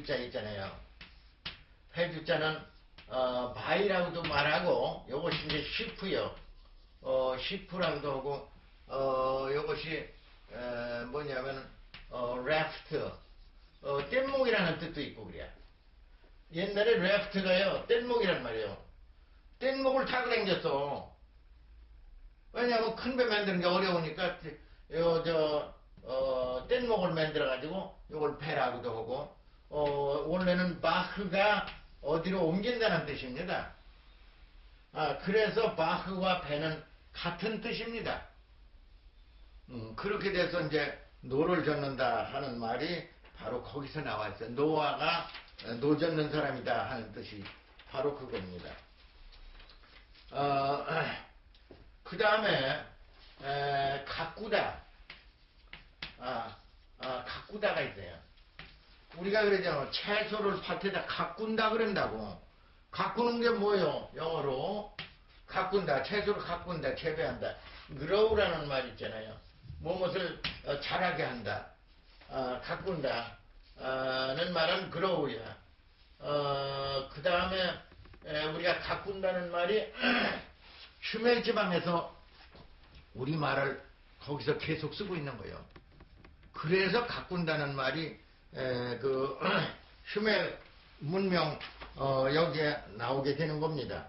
배주자 있잖아요. 배주자는 어, 바이라고도 말하고 요것이 이제 시프요. 어, 시프라고도 하고 어, 요것이 에, 뭐냐면 어, raft 어, 뗏목이라는 뜻도 있고 그래요. 옛날에 raft가요 뗏목이란 말이에요. 뗏목을 타고 다녔어. 왜냐면 큰 배 만드는 게 어려우니까 요저 어, 뗏목을 만들어 가지고 요걸 배라고도 하고 어, 원래는 바흐가 어디로 옮긴다는 뜻입니다. 아, 그래서 바흐와 배는 같은 뜻입니다. 음, 그렇게 돼서 이제 노를 젓는다 하는 말이 바로 거기서 나와 있어요. 노아가 노 젓는 사람이다 하는 뜻이 바로 그겁니다. 어, 그 다음에 가꾸다. 아, 아, 가꾸다가 있어요. 우리가 그러잖아. 채소를 밭에다 가꾼다 그런다고. 가꾸는 게 뭐요? 영어로 가꾼다. 채소를 가꾼다. 재배한다. grow라는 말 있잖아요. 무엇을 어, 자라게 한다. 아, 가꾼다. 아, 는 말은 grow야. 어, 그 다음에 우리가 가꾼다는 말이 슈멜 지방에서 우리 말을 거기서 계속 쓰고 있는 거예요. 그래서 가꾼다는 말이 에, 그 슈멜 문명 어, 여기에 나오게 되는 겁니다.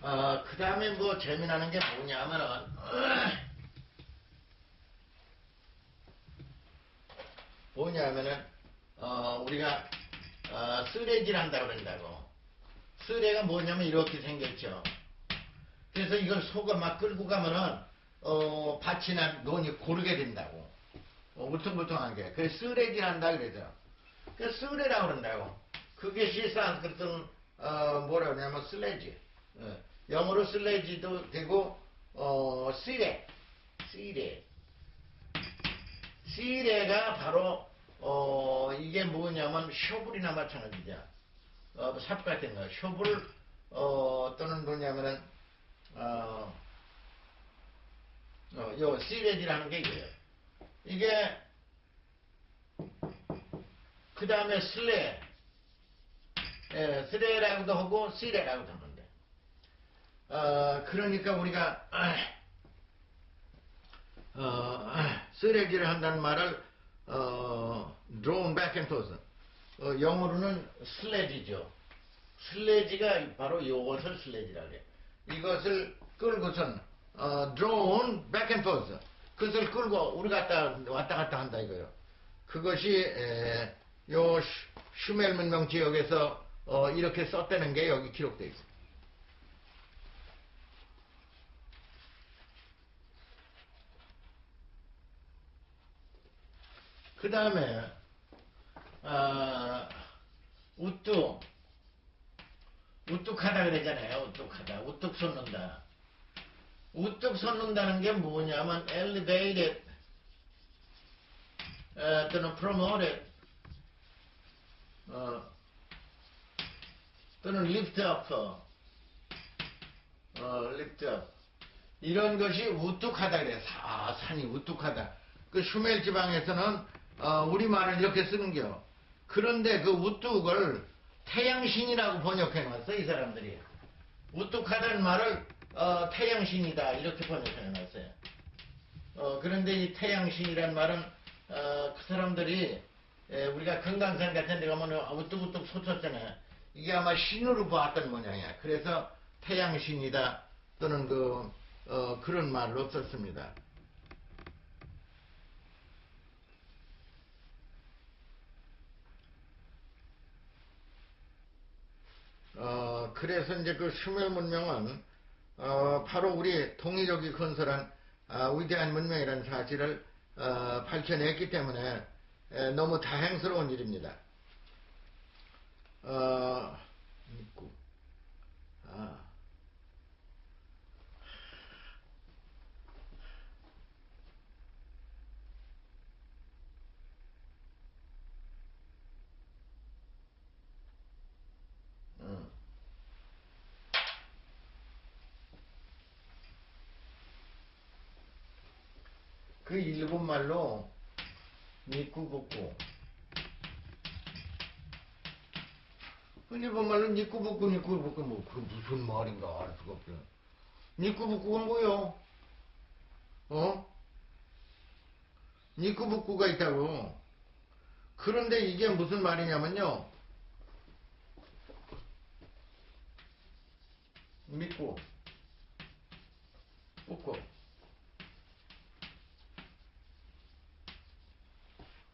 어, 그 다음에 뭐 재미나는 게 뭐냐면은 뭐냐면은 어, 우리가 어, 쓰레기란다 그런다고 쓰레가 뭐냐면 이렇게 생겼죠. 그래서 이걸 속아 막 끌고 가면은 어, 밭이나 논이 고르게 된다고. 어, 울퉁불퉁하게. 그래서 쓰레기란다 그러죠. 그 쓰레라고 그런다고. 그게 실산스크트는 어, 뭐라 그러냐면 슬래지. 어, 영어로 슬래지도 되고 어, 시레. 시레. 시레가 바로 어, 이게 뭐냐면 쇼불이나 마찬가지죠. 어, 삽 같은 거. 쇼불 어, 또는 뭐냐면은 어, 어, 요 시레지라는 게 이거예요. 이게 그 다음에 슬레 예, 슬레라고도 하고 시레라고도 하는데 어, 그러니까 우리가 어, 쓰레기를 한다는 말을 어, drawn back and forth 어, 영어로는 슬레지죠. 슬레지가 바로 이것을 슬레지라 그래. 이것을 끌고선 어, drawn back and forth 그것을 끌고 우리 갔다 왔다 갔다 한다 이거요. 그것이 에, 요 슈멜 문명 지역에서 어, 이렇게 썼다는 게 여기 기록되어 있어요. 그 다음에 아, 우뚝 우뚝하다 그러잖아요. 우뚝하다. 우뚝 솟는다. 우뚝 솟는다는 게 뭐냐면 elevated 어, 또는 promoted 어, 또는 lift up 어, lift up 이런 것이 우뚝하다 그래. 사, 산이 우뚝하다. 그 슈멜 지방에서는 어, 우리말을 이렇게 쓰는겨. 그런데 그 우뚝을 태양신이라고 번역해 놨어, 이 사람들이. 우뚝하다는 말을, 어, 태양신이다, 이렇게 번역해 놨어요. 어, 그런데 이 태양신이란 말은, 어, 그 사람들이, 에, 우리가 금강산 같은 데 가면 우뚝우뚝 솟았잖아요. 이게 아마 신으로 보았던 모양이야. 그래서 태양신이다, 또는 그, 어, 그런 말을 없었습니다. 어, 그래서 이제 그 슈멜 문명은 어, 바로 우리 통일적이 건설한 어, 위대한 문명이라는 사실을 어, 밝혀냈기 때문에 에, 너무 다행스러운 일입니다. 어, 있고, 아. 그 일본말로 니꾸복구 그 일본말로 니꾸복구 니꾸복구 뭐 그 무슨 말인가 알 수가 없어요. 니꾸복구가 뭐요? 어? 니꾸복구가 있다고. 그런데 이게 무슨 말이냐면요. 믿고 뽑고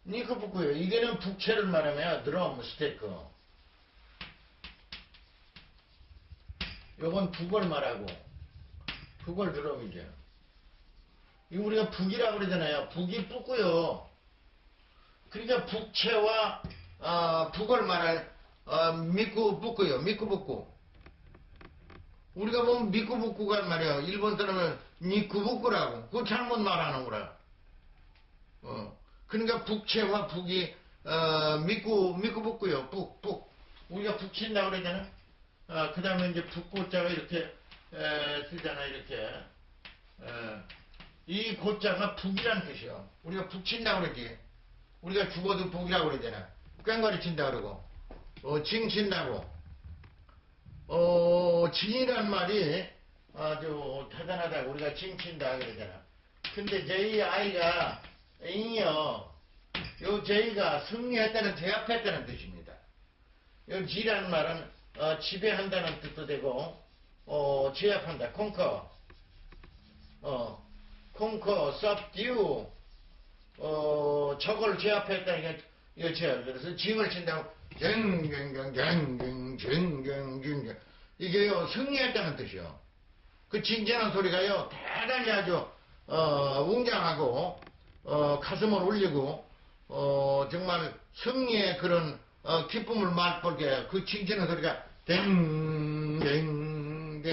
붙고요. 이게는 북채를 말하면 드럼 스테이크. 요건 북을 말하고 북을 드럼이죠. 이거 우리가 북이라고 그러잖아요. 북이 붙고요. 그러니까 북채와 어, 북을 말할 어, 믿고 붙고요. 믿고 붙고. 우리가 보면 믿고 붙고가 말이야. 일본 사람은 니쿠 붙고라고. 그거 잘못 말하는 거라. 어. 그러니까 북채와 북이 어, 믿고 믿고 붙고요. 북 북. 우리가 북친다고 그러잖아. 어, 그 다음에 이제 북고자가 이렇게 에, 쓰잖아 이렇게. 에, 이 고자가 북이란 뜻이요. 우리가 북친다고 그러지. 우리가 죽어도 북이라고 그러잖아. 꽹과리 친다 그러고. 어, 징 친다고. 어, 징이란 말이 아주 대단하다고 우리가 징 친다 그러잖아. 근데 저희 아이가 인 이요. 요 저희가 승리했다는 제압했다는 뜻입니다. 요 지라는 말은 어, 지배한다는 뜻도 되고 어, 제압한다. conquer. 어, conquer, subdue. 어, 적을 제압했다. 이게 이거 제압. 그래서 징을 친다고 쟁쟁쟁쟁쟁쟁쟁 이게요 승리했다는 뜻이요. 그 징징한 소리가요 대단히 아주 어, 웅장하고 어, 가슴을 울리고 어, 정말 승리의 그런 어, 기쁨을 맛보게 그 칭찬의 소리가 댕댕댕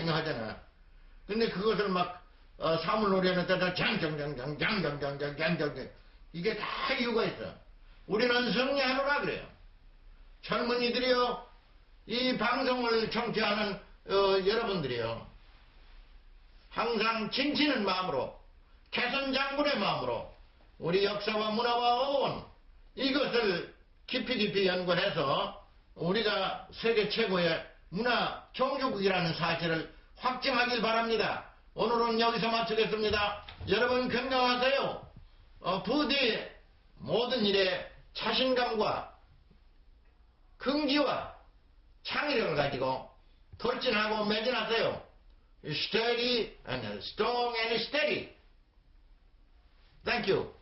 하잖아. 근데 그것을 막 어, 사물놀이하는 데다 장장장장장장장장장 이게 다 이유가 있어. 우리는 승리하노라 그래요. 젊은이들이요, 이 방송을 청취하는 어, 여러분들이요, 항상 진치는 마음으로, 개선 장군의 마음으로, 우리 역사와 문화와 어원, 이것을 깊이 깊이 연구해서 우리가 세계 최고의 문화 종주국이라는 사실을 확증하길 바랍니다. 오늘은 여기서 마치겠습니다. 여러분 건강하세요. 어, 부디 모든 일에 자신감과 긍지와 창의력을 가지고 돌진하고 매진하세요. Steady and strong and steady. Thank you.